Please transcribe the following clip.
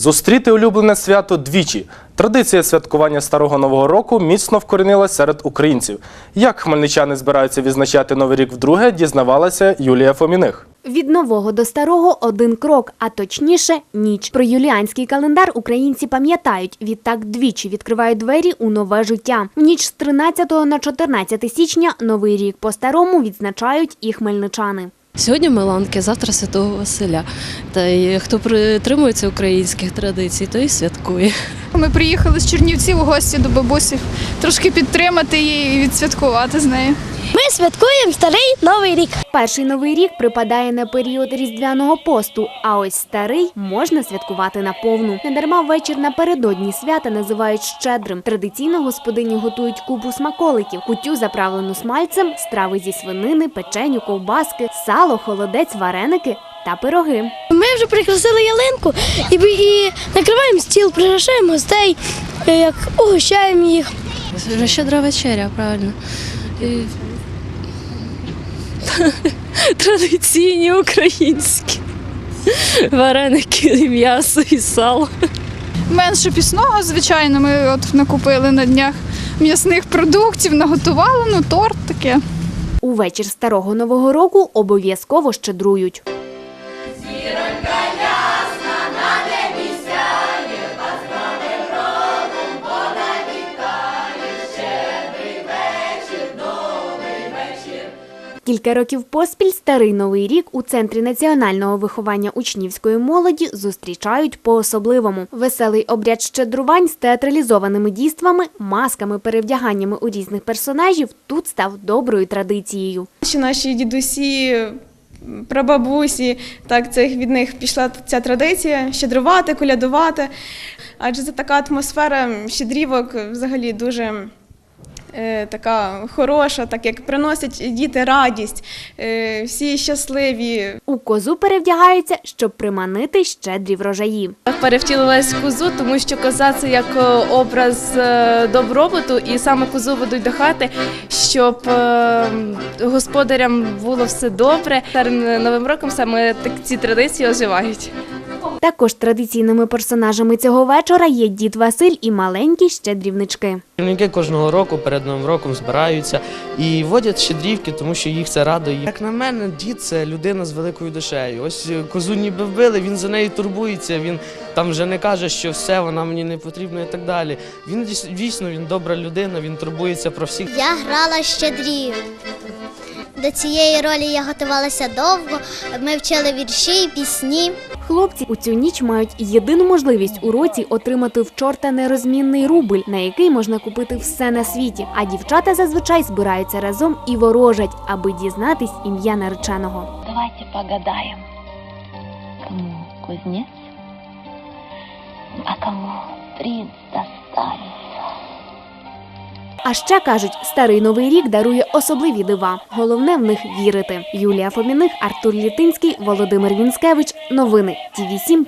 Зустріти улюблене свято двічі. Традиція святкування старого нового року міцно вкорінилась серед українців. Як хмельничани збираються відзначати новий рік вдруге, дізнавалася Юлія Фоміних. Від нового до старого один крок, а точніше ніч. Про юліанський календар українці пам'ятають. Відтак двічі відкривають двері у нове життя. В ніч з 13 на 14 січня новий рік по-старому відзначають і хмельничани. Сьогодні Меланки, завтра Святого Василя. Та й хто притримується українських традицій, той і святкує. Ми приїхали з Чернівців у гості до бабусі, трошки підтримати її і відсвяткувати з нею. Ми святкуємо старий новий рік. Перший новий рік припадає на період різдвяного посту, а ось старий можна святкувати наповну. Недарма вечір напередодні свята називають щедрим. Традиційно господині готують купу смаколиків, кутю заправлену смальцем, страви зі свинини, печеню, ковбаски, сало, холодець, вареники та пироги. Ми вже прикрасили ялинку і, і накриваємо стіл, приглашаємо гостей, е, як угощаємо їх. Щедра вечеря, правильно. І... Традиційні українські. Вареники, і м'ясо і сало. Менше пісного, звичайно, ми от накупили на днях м'ясних продуктів, наготували, ну торт таке. Увечір старого нового року обов'язково щедрують. Кілька років поспіль старий новий рік у центрі національного виховання учнівської молоді зустрічають по-особливому. Веселий обряд щедрувань з театралізованими дійствами, масками, перевдяганнями у різних персонажів тут став доброю традицією. Ще наші дідусі, прабабусі, так це від них пішла ця традиція щедрувати, колядувати. Адже це така атмосфера щедрівок взагалі дуже така хороша, так як приносять діти радість, е, всі щасливі, У козу перевдягаються, щоб приманити щедрі врожаї. перевтілилась в козу, тому що коза це як е, образ е, добробуту, і саме козу ведуть до хати, щоб е, господарям було все добре. Перед новим роком саме так ці традиції оживають. Також традиційними персонажами цього вечора є дід Василь і маленькі щедрівнички. Керівники кожного року перед новим роком збираються і водять щедрівки, тому що їх це радує. Як на мене, дід це людина з великою душею. Ось козу ніби вбили, він за нею турбується. Він там вже не каже, що все, вона мені не потрібна і так далі. Він дійс- дійсно він добра людина, він турбується про всіх. Я грала щедрів. До цієї ролі я готувалася довго. Ми вчили вірші, пісні. Хлопці у цю ніч мають єдину можливість у році отримати в чорта нерозмінний рубль, на який можна купити все на світі. А дівчата зазвичай збираються разом і ворожать, аби дізнатись ім'я нареченого. Давайте погадаем, кому кузнец, а кому принц достанется. А ще кажуть, старий новий рік дарує особливі дива. Головне в них вірити. Юлія Фоміних, Артур Літинський, Володимир Вінськевич. Новини Ті 7